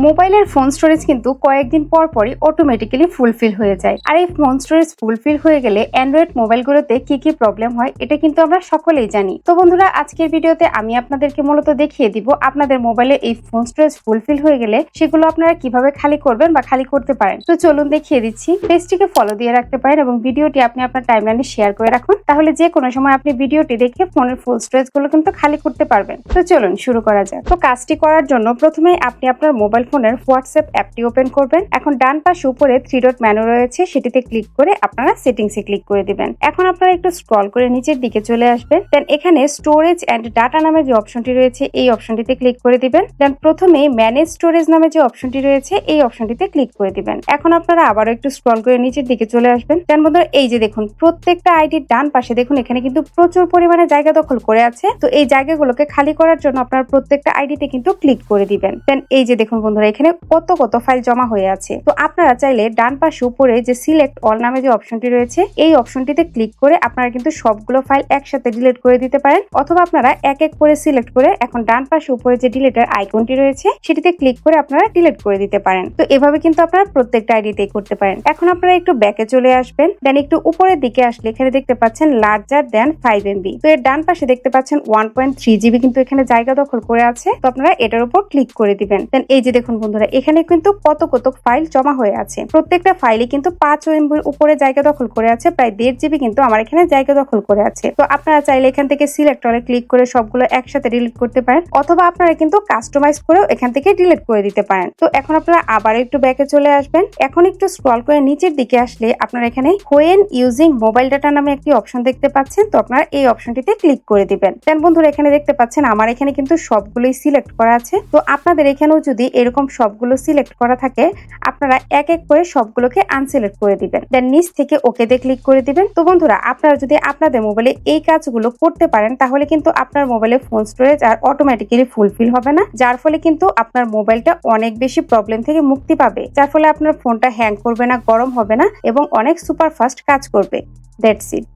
মোবাইলের phone storage কিন্তু কয়েকদিন পর পরই অটোমেটিক্যালি ফুলফিল হয়ে যায়। আর এই ফোন স্টোরেজ ফুলফিল হয়ে গেলে অ্যান্ড্রয়েড মোবাইলগুলোতে কি কি প্রবলেম হয়, এটা কিন্তু আমরা সকলেই জানি। তো বন্ধুরা, আজকের ভিডিওতে আমি আপনাদেরকে মূলত দেখিয়ে দিব আপনাদের মোবাইলে এই ফোন স্টোরেজ ফুলফিল হয়ে গেলে সেগুলো আপনারা কীভাবে খালি করবেন বা খালি করতে পারেন। তো চলুন দেখিয়ে দিচ্ছি। পেজটিকে ফলো দিয়ে রাখতে পারেন এবং ভিডিওটি আপনি আপনার টাইমলাইনে শেয়ার করে রাখুন। তাহলে যে কোনো সময় আপনি ভিডিওটি দেখে ফোনের ফুল স্টোরেজগুলো কিন্তু খালি করতে পারবেন। তো চলুন শুরু করা যাক। তো কাজটি করার জন্য প্রথমে আপনি আপনার মোবাইল ফোনের হোয়াটসঅ্যাপ অ্যাপটি ওপেন করবেন। এখন ডান পাশে উপরে থ্রি ডট মেনু রয়েছে, সেটিতে ক্লিক করে আপনারা সেটিংসে ক্লিক করে দিবেন। এখন আপনারা একটু স্ক্রল করে নিচের দিকে চলে আসবেন। দেন এখানে স্টোরেজ অ্যান্ড ডাটা নামে যে অপশনটি রয়েছে, এই অপশনটিতে ক্লিক করে দিবেন। দেন প্রথমে ম্যানেজ স্টোরেজ নামে যে অপশনটি রয়েছে, এই অপশনটিতে ক্লিক করে দিবেন। এখন আপনারা আবারও একটু স্ক্রল করে নিচের দিকে চলে আসবেন। দেন বন্ধুরা, এই যে দেখুন, প্রত্যেকটা আইডির ডান পাশে দেখুন, এখানে কিন্তু প্রচুর পরিমাণে জায়গা দখল করে আছে। তো এই জায়গাগুলোকে খালি করার জন্য আপনার প্রত্যেকটা আইডিতে কিন্তু ক্লিক করে দিবেন। দেন এই যে দেখুন বন্ধুরা, এখানে কত কত ফাইল জমা হয়ে আছে। তো আপনারা চাইলে ডান পাশে উপরে যে সিলেক্ট অল নামে যে অপশনটি রয়েছে, এই অপশনটিতে ক্লিক করে আপনারা কিন্তু সবগুলো ফাইল একসাথে ডিলিট করে দিতে পারেন। অথবা আপনারা এক এক করে সিলেক্ট করে এখন ডান পাশে উপরে যে ডিলিটের আইকনটি রয়েছে, সেটিতে ক্লিক করে আপনারা ডিলিট করে দিতে পারেন। তো এভাবে কিন্তু আপনারা প্রত্যেকটা আইডিতেই করতে পারেন। এখন আপনারা একটু ব্যাকে চলে আসবেন। দেন একটু উপরের দিকে আসলে এখানে দেখতে পাচ্ছেন লার্জার দেন ফাইভ এমবি তো এর ডান পাশে দেখতে পাচ্ছেন ওয়ান পয়েন্ট থ্রি জিবি কিন্তু এখানে জায়গা দখল করে আছে। তো আপনারা এটার উপর ক্লিক করে দিবেন। দেন এই যে দেখুন বন্ধুরা, এখানে কিন্তু কত কত ফাইল জমা হয়ে আছে। প্রত্যেকটা ফাইলে কিন্তু পাঁচ এমবির উপরে জায়গা দখল করে আছে, প্রায় দেড় জিবি কিন্তু আমার এখানে জায়গা দখল করে আছে। তো আপনারা চাইলে এখান থেকে সিলেক্ট অলে ক্লিক করে সবগুলো একসাথে ডিলিট করতে পারেন, অথবা আপনারা কিন্তু কাস্টমাইজ করেও এখান থেকে ডিলিট করে দিতে পারেন। তো এখন আপনারা আবার একটু ব্যাকে চলে আসবেন। এখন একটু স্ক্রল করে নিচের দিকে আসলে আপনারা এখানে হোয়েন ইউজিং মোবাইল ডাটা নামে একটি অপশন দেখতে পাচ্ছেন, তো আপনারা এই অপশনটিতে ক্লিক করে দিবেন। দেন বন্ধুরা, এখানে দেখতে পাচ্ছেন আমার এখানে কিন্তু সবগুলোই সিলেক্ট করা আছে। তো আপনাদের এখানেও যদি এরকম সবগুলো সিলেক্ট করা থাকে, আপনারা এক এক করে সবগুলোকে আনসিলেক্ট করে দিবেন। দেন নিচ থেকে ওকে ওকেতে ক্লিক করে দিবেন। তো বন্ধুরা, আপনারা যদি আপনাদের মোবাইলে এই কাজগুলো করতে পারেন, তাহলে কিন্তু আপনার মোবাইলে ফোন স্টোরেজ আর অটোমেটিক্যালি ফুলফিল হবে না, যার ফলে কিন্তু আপনার মোবাইলটা অনেক বেশি প্রবলেম থেকে মুক্তি পাবে, যার ফলে আপনার ফোনটা হ্যাং করবে না, গরম হবে না, এবং অনেক সুপার ফাস্ট কাজ করবে। That's it